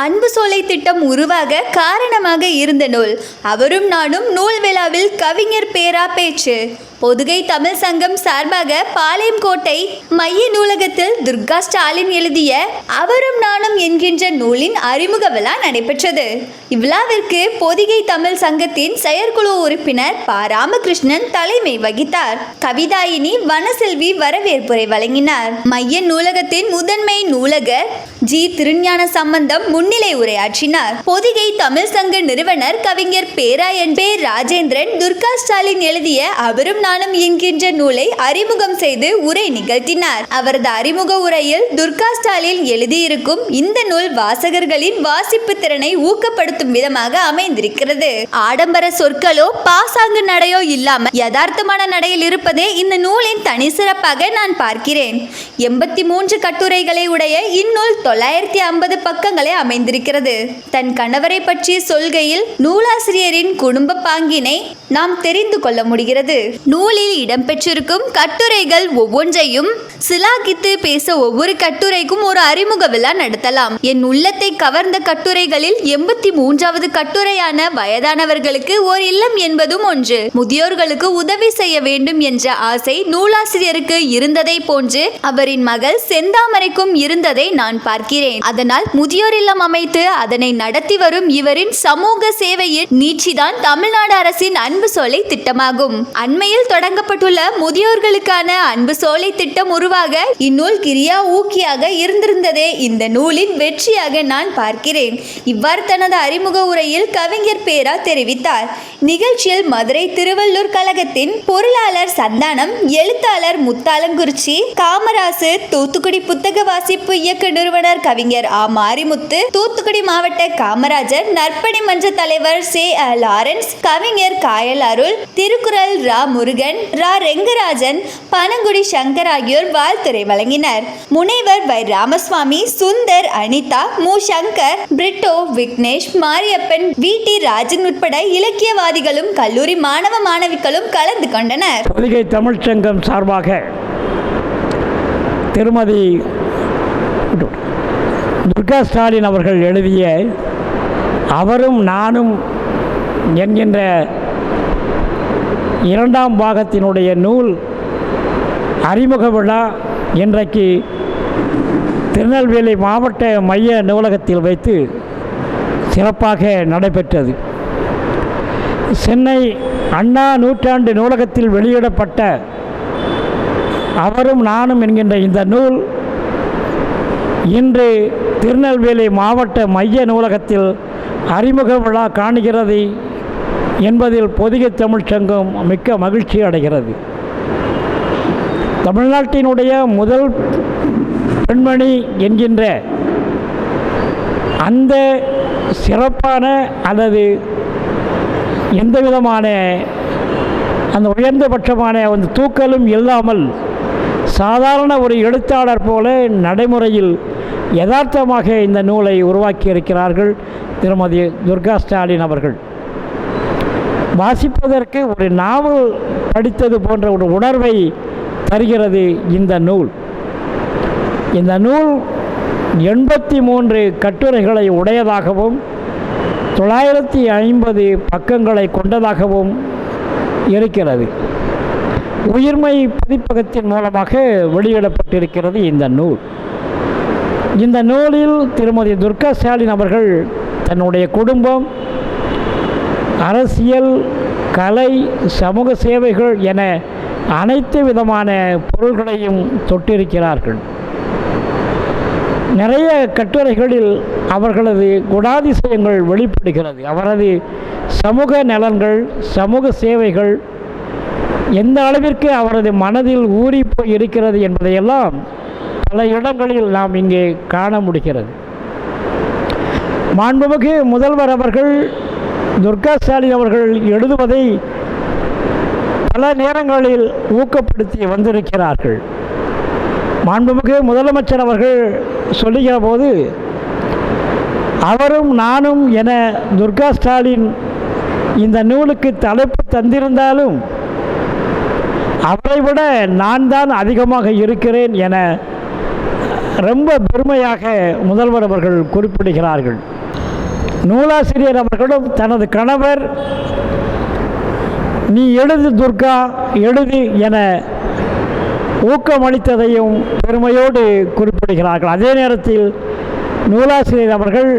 அன்பு சோலை திட்டம் உருவாக காரணமாக இருந்த நூல். அவரும் நானும் நூல் விழாவில் கவிஞர் பேரா பேச்சு. பொதுகை தமிழ் சங்கம் சார்பாக பாளையம் கோட்டை மைய நூலகத்தில் துர்கா ஸ்டாலின் எழுதிய அவரும் நானும் என்கின்ற நூலின் அறிமுக விழா நடைபெற்றது. இவ்விழாவிற்கு பொதிகை தமிழ் சங்கத்தின் செயற்குழு உறுப்பினர் ப. ராமகிருஷ்ணன் தலைமை வகித்தார். கவிதாயினி வனசெல்வி வரவேற்புரை வழங்கினார். மைய நூலகத்தின் முதன்மை நூலகர் ஜி. திருஞான சம்பந்தம் முன்னிலை உரையாற்றினார். பொதிகை தமிழ் சங்க நிறுவனர் கவிஞர் பேராயன் பே. ராஜேந்திரன் துர்கா ஸ்டாலின் எழுதிய அவரும் நானும் என்கின்ற நூலை அறிமுகம் செய்து உரை நிகழ்த்தினார். அவரது அறிமுக உரையில் துர்கா ஸ்டாலின் எழுதியிருக்கும் இந்த நூல் வாசகர்களின் வாசிப்பு திறனை ஊக்கப்படுத்தும் விதமாக அமைந்திருக்கிறது. ஆடம்பர சொற்களோ பாசாங்கு நடையோ இல்லாமல் யதார்த்தமான நடையில் இருப்பதே இந்த நூலின் தனி சிறப்பாக நான் பார்க்கிறேன். எண்பத்தி மூன்று கட்டுரைகளை உடைய இந்நூல் தொள்ளாயிரத்தி ஐம்பது பக்கங்களை அமைந்திருக்கிறது. தன் கணவரை பற்றிய சொல்கையில் நூலாசிரியரின் குடும்ப பாங்கினை நாம் தெரிந்து கொள்ள முடிகிறது. நூலில் இடம்பெற்றிருக்கும் கட்டுரைகள் ஒவ்வொன்றையும் சிலாகித்து பேச ஒவ்வொரு கட்டுரைக்கும் ஒரு அறிமுக விழா நடத்தலாம். என் உள்ளத்தை கவர்ந்த கட்டுரைகளில் எண்பத்தி மூன்றாவது கட்டுரையான வயதானவர்களுக்கு ஓர் இல்லம் என்பதும் ஒன்று. முதியோர்களுக்கு உதவி செய்ய வேண்டும் என்ற ஆசை நூலாசிரியருக்கு இருந்ததை போன்று அவரின் மகள் செந்தாமரைக்கும் இருந்ததை நான் பார்க்கிறேன். அதனால் முதியோர் இல்லம் அமைத்து அதனை நடத்தி வரும் இவரின் சமூக சேவையின் நீட்சிதான் தமிழ்நாடு அரசின் அன்பு சோலை திட்டமாகும். அண்மையில் தொடங்கப்பட்டுள்ள முதியோர்களுக்கான அன்பு சோலை திட்டம் உருவாக இந்நூல் கிரியா ஊக்கியாக இருந்திருந்ததே இந்த நூலின் வெற்றியாக நான் பார்க்கிறேன். இவ்வாறு தனது அறிமுக உரையில் கவிஞர் பேரா தெரிவித்தார். நிகழ்ச்சியில் மதுரை திருவள்ளூர் கழகத்தின் பொருளாளர் சந்தானம் எழுத்தாளர் முத்தாலங்குறிச்சி காமராசு தூத்துக்குடி புத்தக வாசிப்பு இயக்க நிறுவனர் கவிஞர் ஆ. மாரிமுத்து தூத்துக்குடி மாவட்ட காமராஜர் நற்பணி மன்ற தலைவர் சே. அ. லாரன்ஸ் கவிஞர் காயல் அருள் திருக்குறள் ரா. முருகன் ரா. ரெங்கராஜன் பனங்குடி சங்கர் ஆகியோர் வாழ்த்துறை வழங்கினர். முனைவர் வை. ராமசுவாமி சுந்தர் அனிதா மு. சங்கர் பிரிட்டோ விக்னேஷ் மாரியப்பன் வி. டி. ராஜன் உட்பட இலக்கியவாதிகளும் கல்லூரி மாணவ மாணவிகளும் கலந்து கொண்டனர். பொதிகை தமிழ்ச்சங்கம் சார்பாக திருமதி துர்கா ஸ்டாலின் அவர்கள் எழுதிய அவரும் நானும் என்கின்ற இரண்டாம் பாகத்தினுடைய நூல் அறிமுக விழா இன்றைக்கு திருநெல்வேலி மாவட்ட மைய நூலகத்தில் வைத்து சிறப்பாக நடைபெற்றது. சென்னை அண்ணா நூற்றாண்டு நூலகத்தில் வெளியிடப்பட்ட அவரும் நானும் என்கின்ற இந்த நூல் இன்று திருநெல்வேலி மாவட்ட மைய நூலகத்தில் அறிமுக விழா காணுகிறது. என்பதில் பொதிகை தமிழ்ச் சங்கம் மிக்க மகிழ்ச்சி அடைகிறது. தமிழ்நாட்டினுடைய முதல் பெண்மணி என்கின்ற அந்த சிறப்பான அல்லது எந்த விதமான அந்த உயர்ந்தபட்சமான அந்த தூக்கலும் இல்லாமல் சாதாரண ஒரு எழுத்தாளர் போல நடைமுறையில் யதார்த்தமாக இந்த நூலை உருவாக்கி இருக்கிறார்கள் திருமதி துர்கா ஸ்டாலின் அவர்கள். வாசிப்பதற்கு ஒரு நாவல் படித்தது போன்ற ஒரு உணர்வை தருகிறது இந்த நூல். இந்த நூல் எண்பத்தி மூன்று கட்டுரைகளை உடையதாகவும் தொள்ளாயிரத்தி ஐம்பது பக்கங்களை கொண்டதாகவும் இருக்கிறது. உயிர்மை பதிப்பகத்தின் மூலமாக வெளியிடப்பட்டிருக்கிறது இந்த நூல். இந்த நூலில் திருமதி துர்கா ஸ்டாலின் அவர்கள் தன்னுடைய குடும்பம் அரசியல் கலை சமூக சேவைகள் என அனைத்து விதமான பொருள்களையும் தொட்டிருக்கிறார்கள். நிறைய கட்டுரைகளில் அவர்களது குணாதிசயங்கள் வெளிப்படுகிறது. அவரது சமூக நலன்கள் சமூக சேவைகள் எந்த அளவிற்கு அவரது மனதில் ஊறி போய் இருக்கிறது என்பதையெல்லாம் பல இடங்களில் நாம் இங்கே காண முடிகிறது. மாண்புமிகு முதல்வர் அவர்கள் துர்கா ஸ்டாலின் அவர்கள் எழுதுவதை பல நேரங்களில் ஊக்கப்படுத்தி வந்திருக்கிறார்கள். மாண்புமிகு முதலமைச்சர் அவர்கள் சொல்லுகிற போது அவரும் நானும் என துர்கா ஸ்டாலின் இந்த நூலுக்கு தலைப்பு தந்திருந்தாலும் அவரை விட நான் தான் அதிகமாக இருக்கிறேன் என ரொம்ப பெருமையாக முதல்வர் அவர்கள் குறிப்பிடுகிறார்கள். நூலாசிரியர் அவர்களும் தனது கணவர் நீ எழுது துர்கா எழுது என ஊக்கமளித்ததையும் பெருமையோடு குறிப்பிடுகிறார்கள். அதே நேரத்தில் நூலாசிரியர் அவர்கள்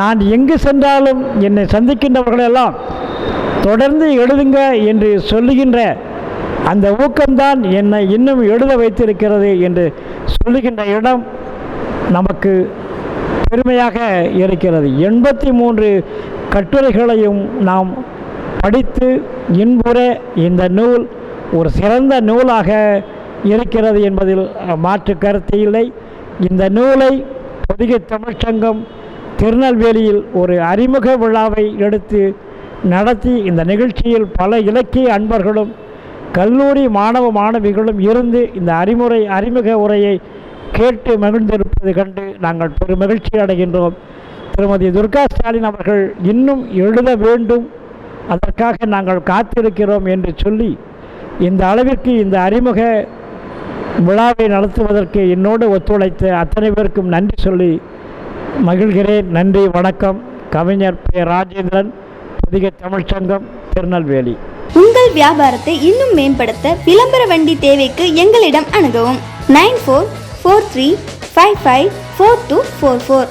நான் எங்கு சென்றாலும் என்னை சந்திக்கின்றவர்களெல்லாம் தொடர்ந்து எழுதுங்க என்று சொல்லுகின்ற அந்த ஊக்கம்தான் என்னை இன்னும் எழுத வைத்திருக்கிறது என்று சொல்லுகின்ற இடம் நமக்கு பெருமையாக இருக்கிறது. எண்பத்தி மூன்று கட்டுரைகளையும் நாம் படித்து இன்புற இந்த நூல் ஒரு சிறந்த நூலாக இருக்கிறது என்பதில் மாற்று கருத்து இல்லை. இந்த நூலை பொதிகை தமிழ்ச்சங்கம் திருநெல்வேலியில் ஒரு அறிமுக விழாவை எடுத்து நடத்தி இந்த நிகழ்ச்சியில் பல இலக்கிய அன்பர்களும் கல்லூரி மாணவ மாணவிகளும் இருந்து இந்த அறிமுறை அறிமுக உரையை கேட்டு மகிழ்ந்திருப்பது கண்டு நாங்கள் பெரும் மகிழ்ச்சி அடைகின்றோம். திருமதி துர்கா ஸ்டாலின் அவர்கள் இன்னும் எழுத வேண்டும். அதற்காக நாங்கள் காத்திருக்கிறோம் என்று சொல்லி இந்த அளவிற்கு இந்த அறிமுக விழாவை நடத்துவதற்கு என்னோடு ஒத்துழைத்த அத்தனை பேருக்கும் நன்றி சொல்லி மகிழ்கிறேன். நன்றி வணக்கம். கவிஞர் பே. ராஜேந்திரன் புதிய தமிழ்ச்சங்கம் திருநெல்வேலி. உங்கள் வியாபாரத்தை இன்னும் மேம்படுத்த விளம்பர வண்டி தேவைக்கு எங்களிடம் அணுகவும். Nine four four three five five four two four four